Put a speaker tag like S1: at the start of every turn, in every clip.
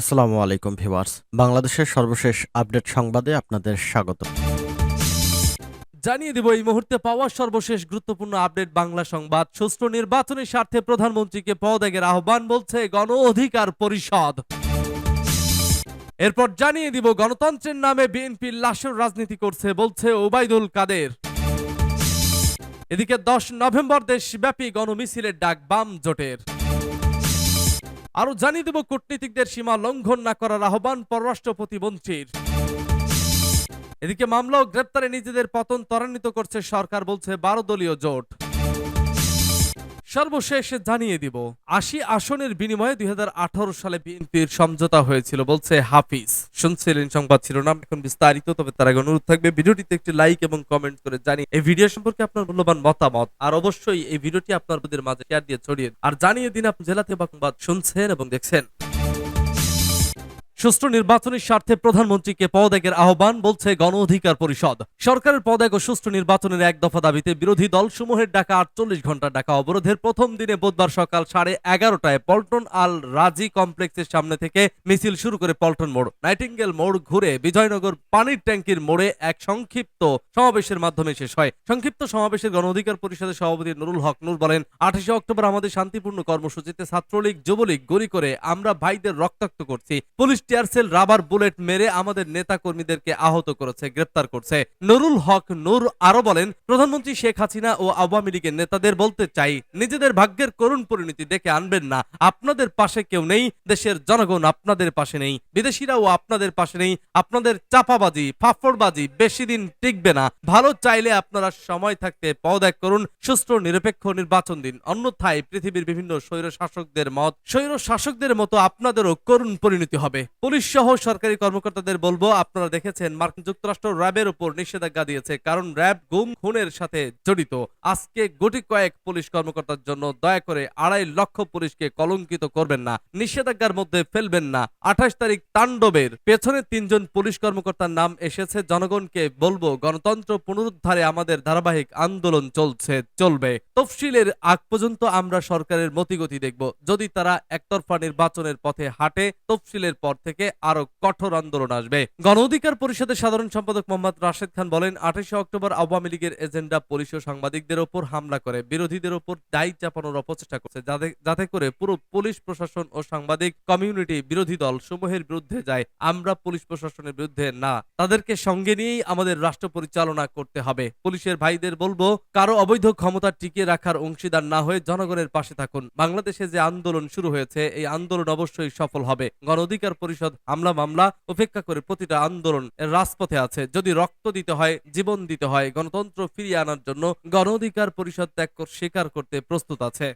S1: আসসালামু আলাইকুম ভিওয়ার্স বাংলাদেশের সর্বশেষ আপডেট সংবাদে আপনাদের স্বাগত
S2: জানিয়ে দেব এই মুহূর্তে পাওয়া সর্বশেষ গুরুত্বপূর্ণ আপডেট বাংলা সংবাদ সুষ্ঠু নির্বাচনের স্বার্থে প্রধানমন্ত্রীকে পদত্যাগের আহ্বান বলছে গণ অধিকার পরিষদ এরপর জানিয়ে দিব গণতন্ত্রের নামে বিএনপির লাশের রাজনীতি করছে বলছে ওবায়দুল কাদের এদিকে দশ নভেম্বর দেশব্যাপী গণমিছিলের ডাক বাম জোটের আরও জানিয়ে দেব কূটনীতিকদের সীমা লঙ্ঘন না করার আহ্বান পররাষ্ট্র প্রতিমন্ত্রীর এদিকে মামলা ও গ্রেপ্তারে নিজেদের পতন ত্বরান্বিত করছে সরকার বলছে বারো দলীয় জোট সর্বশেষ জানিয়ে দিব আশি আসনের বিনিময়ে দুই সালে বিএনপির সমঝোতা হয়েছিল বলছে হাফিজ শুনছিলেন সংবাদ শিরোনাম এখন বিস্তারিত তবে তার আগে অনুরোধ থাকবে ভিডিওটিতে একটি লাইক এবং কমেন্ট করে জানি এই ভিডিও সম্পর্কে আপনার মূল্যবান মতামত আর অবশ্যই এই ভিডিওটি আপনার মাঝে শেয়ার দিয়ে ছড়িয়ে আর জানিয়ে দিন আপনি জেলাতে বা সংবাদ শুনছেন এবং দেখছেন সুষ্ঠু নির্বাচনের স্বার্থে প্রধানমন্ত্রীকে পদত্যাগের আহ্বান বলছে গণ অধিকার পরিষদ সরকারের পদত্যাগ ও সুষ্ঠু নির্বাচনের এক দফা দাবিতে বিরোধী দলসমূহের ডাকা আটচল্লিশ ঘন্টা ডাকা অবরোধের প্রথম দিনে বুধবার সকাল সাড়ে এগারোটায় পল্টন আল রাজি কমপ্লেক্সের সামনে থেকে মিছিল শুরু করে পল্টন মোড় নাইটিঙ্গেল মোড় ঘুরে বিজয়নগর পানির ট্যাঙ্কির মোড়ে এক সংক্ষিপ্ত সমাবেশের মাধ্যমে শেষ হয় সংক্ষিপ্ত সমাবেশের গণ অধিকার পরিষদের সভাপতি নুরুল হক নুর বলেন আঠাশে অক্টোবর আমাদের শান্তিপূর্ণ কর্মসূচিতে ছাত্রলীগ যুবলীগ গড়ি করে আমরা ভাইদের রক্তাক্ত করছি পুলিশ টিয়ার রাবার বুলেট মেরে আমাদের নেতা কর্মীদেরকে আহত করেছে গ্রেপ্তার করছে নুরুল হক নূর আরো বলেন প্রধানমন্ত্রী শেখ হাসিনা ও আওয়ামী লীগের নেতাদের বলতে চাই নিজেদের ভাগ্যের করুণ পরিণতি ডেকে আনবেন না আপনাদের পাশে কেউ নেই দেশের জনগণ আপনাদের পাশে নেই বিদেশিরাও আপনাদের পাশে নেই আপনাদের চাপাবাজি ফাফড়বাজি বেশি দিন টিকবে না ভালো চাইলে আপনারা সময় থাকতে পদত্যাগ করুন সুষ্ঠু নিরপেক্ষ নির্বাচন দিন অন্যথায় পৃথিবীর বিভিন্ন স্বৈর শাসকদের মত স্বৈর শাসকদের মতো আপনাদেরও করুণ পরিণতি হবে পুলিশ সহ সরকারি কর্মকর্তাদের বলবো আপনারা দেখেছেন মার্কিন যুক্তরাষ্ট্র র্যাবের উপর নিষেধাজ্ঞা দিয়েছে কারণ র্যাব গুম খুনের সাথে জড়িত আজকে গুটি কয়েক পুলিশ কর্মকর্তার জন্য দয়া করে আড়াই লক্ষ পুলিশকে কলঙ্কিত করবেন না নিষেধাজ্ঞার মধ্যে ফেলবেন না আঠাশ তারিখ তাণ্ডবের পেছনে তিনজন পুলিশ কর্মকর্তার নাম এসেছে জনগণকে বলবো গণতন্ত্র পুনরুদ্ধারে আমাদের ধারাবাহিক আন্দোলন চলছে চলবে তফসিলের আগ পর্যন্ত আমরা সরকারের মতিগতি দেখব যদি তারা একতরফা নির্বাচনের পথে হাঁটে তফসিলের পথে থেকে আরো কঠোর আন্দোলন আসবে গণ অধিকার পরিষদের সাধারণ সম্পাদক মোহাম্মদ রাশেদ খান বলেন আঠাশে অক্টোবর আওয়ামী লীগের এজেন্ডা পুলিশ ও সাংবাদিকদের ওপর হামলা করে বিরোধীদের ওপর দায়ী চাপানোর অপচেষ্টা করছে যাতে করে পুরো পুলিশ প্রশাসন ও সাংবাদিক কমিউনিটি বিরোধী দল সমূহের বিরুদ্ধে যায় আমরা পুলিশ প্রশাসনের বিরুদ্ধে না তাদেরকে সঙ্গে নিয়েই আমাদের রাষ্ট্র পরিচালনা করতে হবে পুলিশের ভাইদের বলবো কারো অবৈধ ক্ষমতা টিকিয়ে রাখার অংশীদার না হয়ে জনগণের পাশে থাকুন বাংলাদেশে যে আন্দোলন শুরু হয়েছে এই আন্দোলন অবশ্যই সফল হবে গণ অধিকার পরিষদ পরিষদ হামলা মামলা উপেক্ষা করে প্রতিটা আন্দোলন রাজপথে আছে যদি রক্ত দিতে হয় জীবন দিতে হয় গণতন্ত্র ফিরিয়ে আনার জন্য গণ অধিকার পরিষদ ত্যাগ স্বীকার করতে প্রস্তুত আছে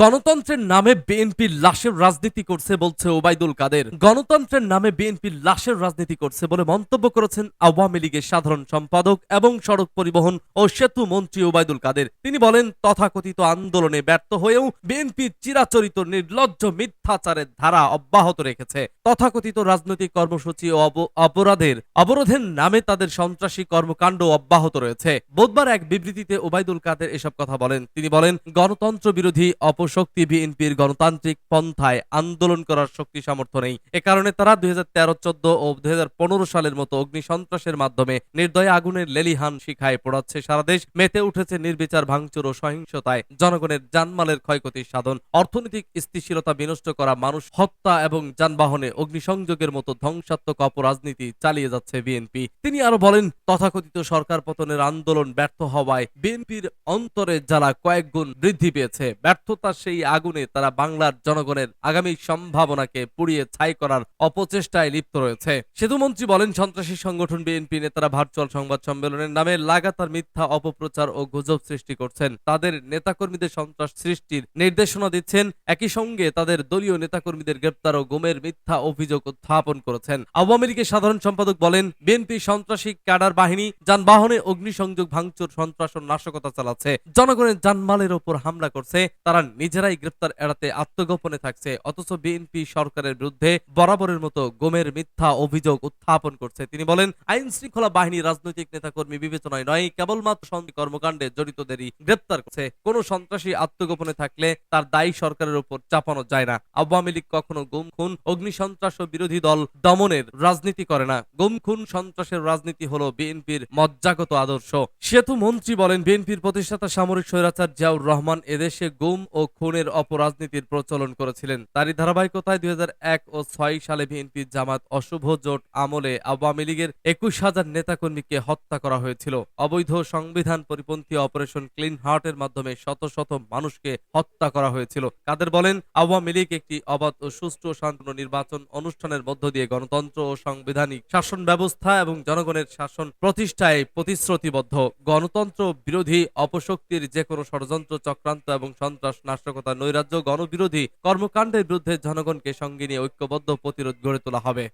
S2: গণতন্ত্রের নামে বিএনপি লাশের রাজনীতি করছে বলছে ওবায়দুল কাদের গণতন্ত্রের নামে বিএনপি লাশের রাজনীতি করছে বলে মন্তব্য করেছেন আওয়ামী লীগের সাধারণ সম্পাদক এবং সড়ক পরিবহন ও সেতু মন্ত্রী ওবায়দুল কাদের তিনি বলেন তথাকথিত আন্দোলনে ব্যর্থ হয়েও বিএনপি চিরাচরিত নির্লজ্জ মিথ্যাচারের ধারা অব্যাহত রেখেছে তথাকথিত রাজনৈতিক কর্মসূচি ও অপরাধের অবরোধের নামে তাদের সন্ত্রাসী কর্মকাণ্ড অব্যাহত রয়েছে বুধবার এক বিবৃতিতে ওবায়দুল কাদের এসব কথা বলেন তিনি বলেন গণতন্ত্র বিরোধী অপশক্তি বিএনপির গণতান্ত্রিক পন্থায় আন্দোলন করার শক্তি সামর্থ্য নেই এ কারণে তারা দুই হাজার তেরো চোদ্দ ও দুই হাজার পনেরো সালের মতো অগ্নি সন্ত্রাসের মাধ্যমে নির্দয় আগুনের লেলিহান শিখায় পড়াচ্ছে সারা দেশ মেতে উঠেছে নির্বিচার ভাঙচুর ও সহিংসতায় জনগণের যানমালের ক্ষয়ক্ষতি সাধন অর্থনৈতিক স্থিতিশীলতা বিনষ্ট করা মানুষ হত্যা এবং যানবাহনে অগ্নিসংযোগের মতো ধ্বংসাত্মক অপরাজনীতি চালিয়ে যাচ্ছে বিএনপি তিনি আরো বলেন তথাকথিত সরকার পতনের আন্দোলন ব্যর্থ হওয়ায় বিএনপির অন্তরে জ্বালা কয়েক গুণ বৃদ্ধি পেয়েছে ব্যর্থতার সেই আগুনে তারা বাংলার জনগণের আগামী সম্ভাবনাকে পুড়িয়ে ছাই করার অপচেষ্টায় লিপ্ত রয়েছে সেতুমন্ত্রী বলেন সন্ত্রাসী সংগঠন বিএনপি নেতারা ভার্চুয়াল সংবাদ সম্মেলনের নামে লাগাতার মিথ্যা অপপ্রচার ও গুজব সৃষ্টি করছেন তাদের নেতাকর্মীদের সন্ত্রাস সৃষ্টির নির্দেশনা দিচ্ছেন একই সঙ্গে তাদের দলীয় নেতাকর্মীদের গ্রেপ্তার ও গুমের মিথ্যা অভিযোগ উত্থাপন করেছেন আওয়ামী লীগের সাধারণ সম্পাদক বলেন বিএনপি সন্ত্রাসী ক্যাডার বাহিনী যানবাহনে অগ্নিসংযোগ ভাঙচুর সন্ত্রাস ও নাশকতা চালাচ্ছে জনগণের জানমালের ওপর হামলা করছে তারা নিজেরাই গ্রেপ্তার এড়াতে আত্মগোপনে থাকছে অথচ বিএনপি সরকারের বিরুদ্ধে বরাবরের মতো গোমের মিথ্যা অভিযোগ উত্থাপন করছে তিনি বলেন আইন শৃঙ্খলা বাহিনী রাজনৈতিক নেতাকর্মী বিবেচনায় নয় কেবলমাত্র কর্মকাণ্ডে জড়িতদেরই গ্রেপ্তার করছে কোনো সন্ত্রাসী আত্মগোপনে থাকলে তার দায়ী সরকারের উপর চাপানো যায় না আওয়ামী লীগ কখনো গুম খুন অগ্নিসন্ত্রাস সন্ত্রাস বিরোধী দল দমনের রাজনীতি করে না গুমখুন সন্ত্রাসের রাজনীতি হলো বিএনপির মজ্জাগত আদর্শ সেতু মন্ত্রী বলেন বিএনপির প্রতিষ্ঠাতা সামরিক স্বৈরাচার জিয়াউর রহমান এদেশে গুম ও খুনের অপরাজনীতির প্রচলন করেছিলেন তারই ধারাবাহিকতায় দুই ও ছয় সালে বিএনপি জামাত অশুভ জোট আমলে আওয়ামী লীগের একুশ হাজার নেতাকর্মীকে হত্যা করা হয়েছিল অবৈধ সংবিধান পরিপন্থী অপারেশন ক্লিন হার্টের মাধ্যমে শত শত মানুষকে হত্যা করা হয়েছিল কাদের বলেন আওয়ামী লীগ একটি অবাধ ও সুষ্ঠু শান্ত নির্বাচন অনুষ্ঠানের মধ্য দিয়ে গণতন্ত্র ও সাংবিধানিক শাসন ব্যবস্থা এবং জনগণের শাসন প্রতিষ্ঠায় প্রতিশ্রুতিবদ্ধ গণতন্ত্র বিরোধী অপশক্তির যে কোনো ষড়যন্ত্র চক্রান্ত এবং সন্ত্রাস নাশকতা নৈরাজ্য গণবিরোধী কর্মকাণ্ডের বিরুদ্ধে জনগণকে সঙ্গে নিয়ে ঐক্যবদ্ধ প্রতিরোধ গড়ে তোলা হবে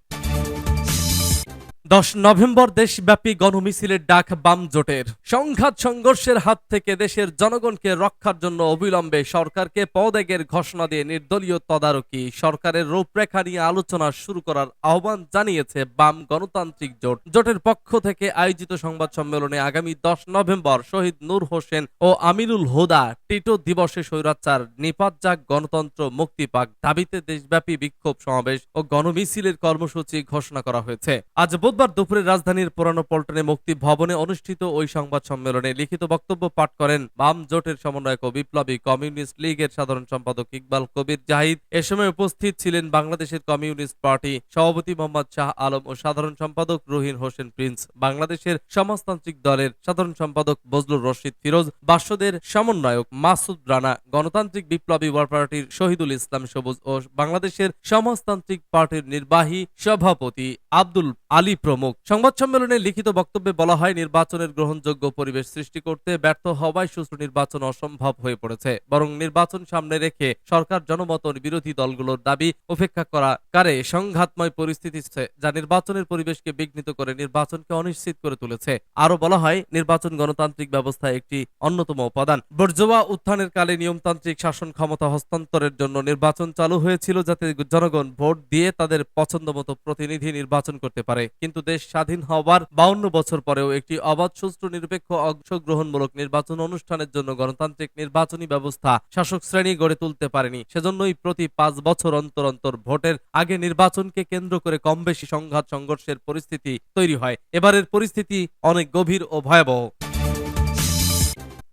S2: দশ নভেম্বর দেশব্যাপী গণমিছিলের ডাক বাম জোটের সংঘাত সংঘর্ষের হাত থেকে দেশের জনগণকে রক্ষার জন্য অবিলম্বে সরকারকে পদেগের ঘোষণা দিয়ে নির্দলীয় তদারকি সরকারের রূপরেখা নিয়ে আলোচনা শুরু করার আহ্বান জানিয়েছে বাম গণতান্ত্রিক জোট জোটের পক্ষ থেকে আয়োজিত সংবাদ সম্মেলনে আগামী দশ নভেম্বর শহীদ নূর হোসেন ও আমিরুল হোদা টিটো দিবসে স্বৈরাচার নিপাত যাক গণতন্ত্র মুক্তি পাক দাবিতে দেশব্যাপী বিক্ষোভ সমাবেশ ও গণমিছিলের কর্মসূচি ঘোষণা করা হয়েছে আজ বুধবার বুধবার দুপুরে রাজধানীর পুরানো পল্টনে মুক্তি ভবনে অনুষ্ঠিত ওই সংবাদ সম্মেলনে লিখিত বক্তব্য পাঠ করেন বাম জোটের সমন্বয়ক বিপ্লবী কমিউনিস্ট লীগের সাধারণ সম্পাদক ইকবাল কবির জাহিদ এ সময় উপস্থিত ছিলেন বাংলাদেশের কমিউনিস্ট পার্টি সভাপতি মোহাম্মদ শাহ আলম ও সাধারণ সম্পাদক রুহিন হোসেন প্রিন্স বাংলাদেশের সমাজতান্ত্রিক দলের সাধারণ সম্পাদক বজলুর রশিদ ফিরোজ বাসদের সমন্বয়ক মাসুদ রানা গণতান্ত্রিক বিপ্লবী ওয়ার পার্টির শহীদুল ইসলাম সবুজ ও বাংলাদেশের সমাজতান্ত্রিক পার্টির নির্বাহী সভাপতি আব্দুল আলী প্রমুখ সংবাদ সম্মেলনে লিখিত বক্তব্যে বলা হয় নির্বাচনের গ্রহণযোগ্য পরিবেশ সৃষ্টি করতে ব্যর্থ হওয়ায় সুষ্ঠু নির্বাচন অসম্ভব হয়ে পড়েছে বরং নির্বাচন সামনে রেখে সরকার জনমত বিরোধী দলগুলোর দাবি উপেক্ষা করা কারে সংঘাতময় পরিস্থিতি যা নির্বাচনের পরিবেশকে বিঘ্নিত করে নির্বাচনকে অনিশ্চিত করে তুলেছে আরো বলা হয় নির্বাচন গণতান্ত্রিক ব্যবস্থায় একটি অন্যতম উপাদান বর্জোয়া উত্থানের কালে নিয়মতান্ত্রিক শাসন ক্ষমতা হস্তান্তরের জন্য নির্বাচন চালু হয়েছিল যাতে জনগণ ভোট দিয়ে তাদের পছন্দ মতো প্রতিনিধি নির্বাচন করতে পারে কিন্তু কিন্তু দেশ স্বাধীন হওয়ার বাউন্ন বছর পরেও একটি অবাধ সুষ্ঠু নিরপেক্ষ অংশগ্রহণমূলক নির্বাচন অনুষ্ঠানের জন্য গণতান্ত্রিক নির্বাচনী ব্যবস্থা শাসক শ্রেণী গড়ে তুলতে পারেনি সেজন্যই প্রতি পাঁচ বছর অন্তর অন্তর ভোটের আগে নির্বাচনকে কেন্দ্র করে কম বেশি সংঘাত সংঘর্ষের পরিস্থিতি তৈরি হয় এবারের পরিস্থিতি অনেক গভীর ও ভয়াবহ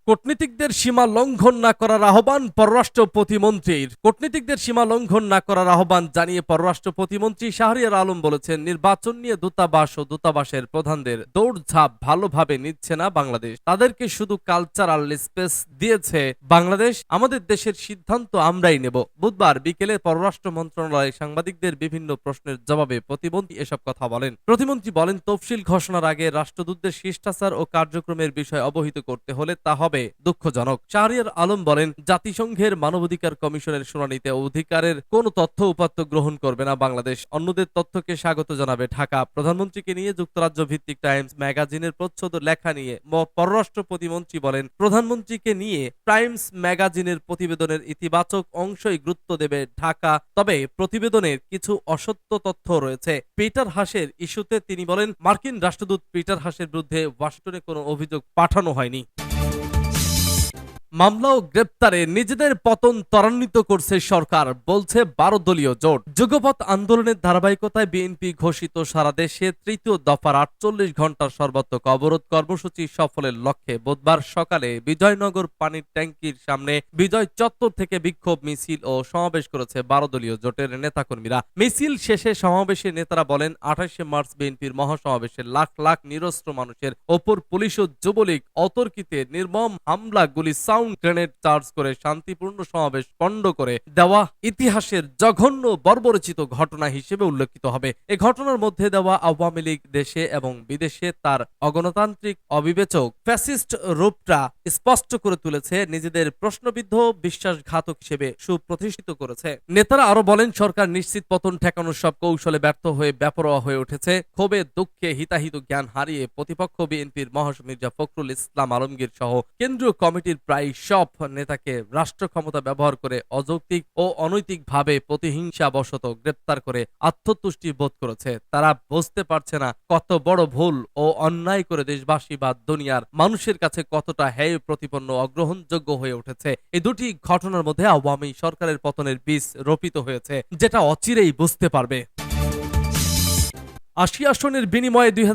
S2: কূটনীতিকদের সীমা লঙ্ঘন না করার আহ্বান পররাষ্ট্র প্রতিমন্ত্রীর কূটনীতিকদের সীমা লঙ্ঘন না করার আহ্বান জানিয়ে পররাষ্ট্র প্রতিমন্ত্রী শাহরিয়ার আলম বলেছেন নির্বাচন নিয়ে দূতাবাস ও দূতাবাসের প্রধানদের দৌড়ঝাঁপ ভালোভাবে নিচ্ছে না বাংলাদেশ তাদেরকে শুধু কালচারাল স্পেস দিয়েছে বাংলাদেশ আমাদের দেশের সিদ্ধান্ত আমরাই নেব বুধবার বিকেলে পররাষ্ট্র মন্ত্রণালয়ে সাংবাদিকদের বিভিন্ন প্রশ্নের জবাবে প্রতিমন্ত্রী এসব কথা বলেন প্রতিমন্ত্রী বলেন তফসিল ঘোষণার আগে রাষ্ট্রদূতদের শিষ্টাচার ও কার্যক্রমের বিষয় অবহিত করতে হলে তা হবে হবে দুঃখজনক শাহরিয়ার আলম বলেন জাতিসংঘের মানবাধিকার কমিশনের শুনানিতে অধিকারের কোন তথ্য উপাত্ত গ্রহণ করবে না বাংলাদেশ অন্যদের তথ্যকে স্বাগত জানাবে ঢাকা প্রধানমন্ত্রীকে নিয়ে যুক্তরাজ্য ভিত্তিক টাইমস ম্যাগাজিনের প্রচ্ছদ লেখা নিয়ে পররাষ্ট্র প্রতিমন্ত্রী বলেন প্রধানমন্ত্রীকে নিয়ে টাইমস ম্যাগাজিনের প্রতিবেদনের ইতিবাচক অংশই গুরুত্ব দেবে ঢাকা তবে প্রতিবেদনের কিছু অসত্য তথ্য রয়েছে পিটার হাসের ইস্যুতে তিনি বলেন মার্কিন রাষ্ট্রদূত পিটার হাসের বিরুদ্ধে ওয়াশিংটনে কোনো অভিযোগ পাঠানো হয়নি মামলা ও গ্রেপ্তারে নিজেদের পতন ত্বরান্বিত করছে সরকার বলছে বারো দলীয় জোট যুগপথ আন্দোলনের ধারাবাহিকতায় বিএনপি ঘোষিত সারা দেশে তৃতীয় দফার আটচল্লিশ ঘন্টার সর্বাত্মক অবরোধ কর্মসূচি সফলের লক্ষ্যে বুধবার সকালে বিজয়নগর পানির ট্যাঙ্কির সামনে বিজয় চত্বর থেকে বিক্ষোভ মিছিল ও সমাবেশ করেছে বারো দলীয় জোটের নেতাকর্মীরা মিছিল শেষে সমাবেশে নেতারা বলেন আঠাশে মার্চ বিএনপির মহাসমাবেশে লাখ লাখ নিরস্ত্র মানুষের ওপর পুলিশ ও যুবলীগ অতর্কিতে নির্মম হামলা গুলি সাউন্ড গ্রেনেড চার্জ করে শান্তিপূর্ণ সমাবেশ পণ্ড করে দেওয়া ইতিহাসের জঘন্য বর্বরচিত ঘটনা হিসেবে উল্লেখিত হবে এ ঘটনার মধ্যে দেওয়া আওয়ামী লীগ দেশে এবং বিদেশে তার অগণতান্ত্রিক অবিবেচক ফ্যাসিস্ট রূপটা স্পষ্ট করে তুলেছে নিজেদের প্রশ্নবিদ্ধ বিশ্বাসঘাতক হিসেবে সুপ্রতিষ্ঠিত করেছে নেতারা আরো বলেন সরকার নিশ্চিত পতন ঠেকানোর সব কৌশলে ব্যর্থ হয়ে বেপরোয়া হয়ে উঠেছে ক্ষোভে দুঃখে হিতাহিত জ্ঞান হারিয়ে প্রতিপক্ষ বিএনপির মহাসচিব ফখরুল ইসলাম আলমগীর সহ কেন্দ্রীয় কমিটির প্রায় এই সব নেতাকে রাষ্ট্র ক্ষমতা ব্যবহার করে অযৌক্তিক ও অনৈতিকভাবে প্রতিহিংসা প্রতিহিংসাবশত গ্রেপ্তার করে আত্মতুষ্টি বোধ করেছে তারা বুঝতে পারছে না কত বড় ভুল ও অন্যায় করে দেশবাসী বা দুনিয়ার মানুষের কাছে কতটা হেয় প্রতিপন্ন অগ্রহণযোগ্য হয়ে উঠেছে এই দুটি ঘটনার মধ্যে আওয়ামী সরকারের পতনের বীজ রোপিত হয়েছে যেটা অচিরেই বুঝতে পারবে আশি আসনের বিনিময়ে দুই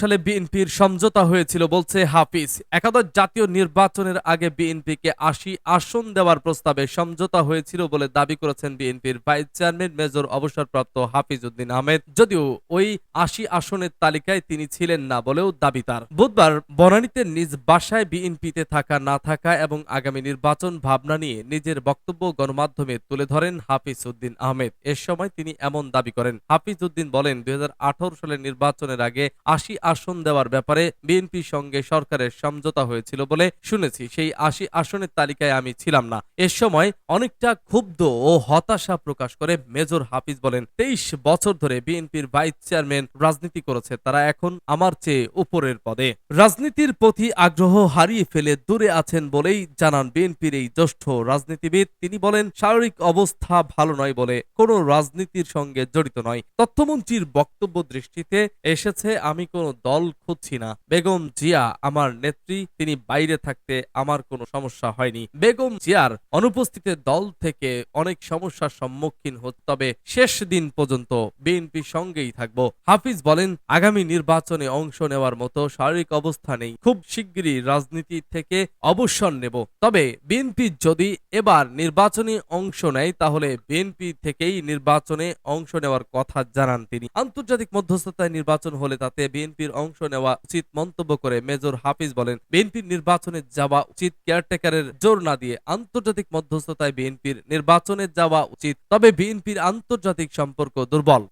S2: সালে বিএনপির সমঝোতা হয়েছিল বলছে হাফিজ একাদশ জাতীয় নির্বাচনের আগে বিএনপিকে আশি আসন দেওয়ার প্রস্তাবে সমঝোতা হয়েছিল বলে দাবি করেছেন বিএনপির ভাইস চেয়ারম্যান মেজর অবসরপ্রাপ্ত হাফিজ উদ্দিন আহমেদ যদিও ওই আশি আসনের তালিকায় তিনি ছিলেন না বলেও দাবি তার বুধবার বনানীতে নিজ বাসায় বিএনপিতে থাকা না থাকা এবং আগামী নির্বাচন ভাবনা নিয়ে নিজের বক্তব্য গণমাধ্যমে তুলে ধরেন হাফিজ উদ্দিন আহমেদ এ সময় তিনি এমন দাবি করেন হাফিজ উদ্দিন বলেন দুই আঠারো সালের নির্বাচনের আগে আশি আসন দেওয়ার ব্যাপারে বিএনপির সঙ্গে সরকারের সমঝোতা হয়েছিল বলে শুনেছি সেই আশি আসনের তালিকায় আমি ছিলাম না এ সময় অনেকটা ক্ষুব্ধ ও হতাশা প্রকাশ করে মেজর হাফিজ বলেন তেইশ বছর ধরে বিএনপির ভাইস চেয়ারম্যান রাজনীতি করেছে তারা এখন আমার চেয়ে উপরের পদে রাজনীতির প্রতি আগ্রহ হারিয়ে ফেলে দূরে আছেন বলেই জানান বিএনপির এই জ্যেষ্ঠ রাজনীতিবিদ তিনি বলেন শারীরিক অবস্থা ভালো নয় বলে কোনো রাজনীতির সঙ্গে জড়িত নয় তথ্যমন্ত্রীর বক্তব্য মন্তব্য দৃষ্টিতে এসেছে আমি কোনো দল খুঁজছি না বেগম জিয়া আমার নেত্রী তিনি বাইরে থাকতে আমার কোনো সমস্যা হয়নি বেগম জিয়ার অনুপস্থিতে দল থেকে অনেক সমস্যার সম্মুখীন হতে তবে শেষ দিন পর্যন্ত বিএনপি সঙ্গেই থাকব হাফিজ বলেন আগামী নির্বাচনে অংশ নেওয়ার মতো শারীরিক অবস্থা নেই খুব শীঘ্রই রাজনীতি থেকে অবসর নেব তবে বিএনপি যদি এবার নির্বাচনে অংশ নেয় তাহলে বিএনপি থেকেই নির্বাচনে অংশ নেওয়ার কথা জানান তিনি আন্তর্জাতিক রাজনৈতিক মধ্যস্থতায় নির্বাচন হলে তাতে বিএনপির অংশ নেওয়া উচিত মন্তব্য করে মেজর হাফিজ বলেন বিএনপির নির্বাচনে যাওয়া উচিত কেয়ারটেকারের জোর না দিয়ে আন্তর্জাতিক মধ্যস্থতায় বিএনপির নির্বাচনে যাওয়া উচিত তবে বিএনপির আন্তর্জাতিক সম্পর্ক দুর্বল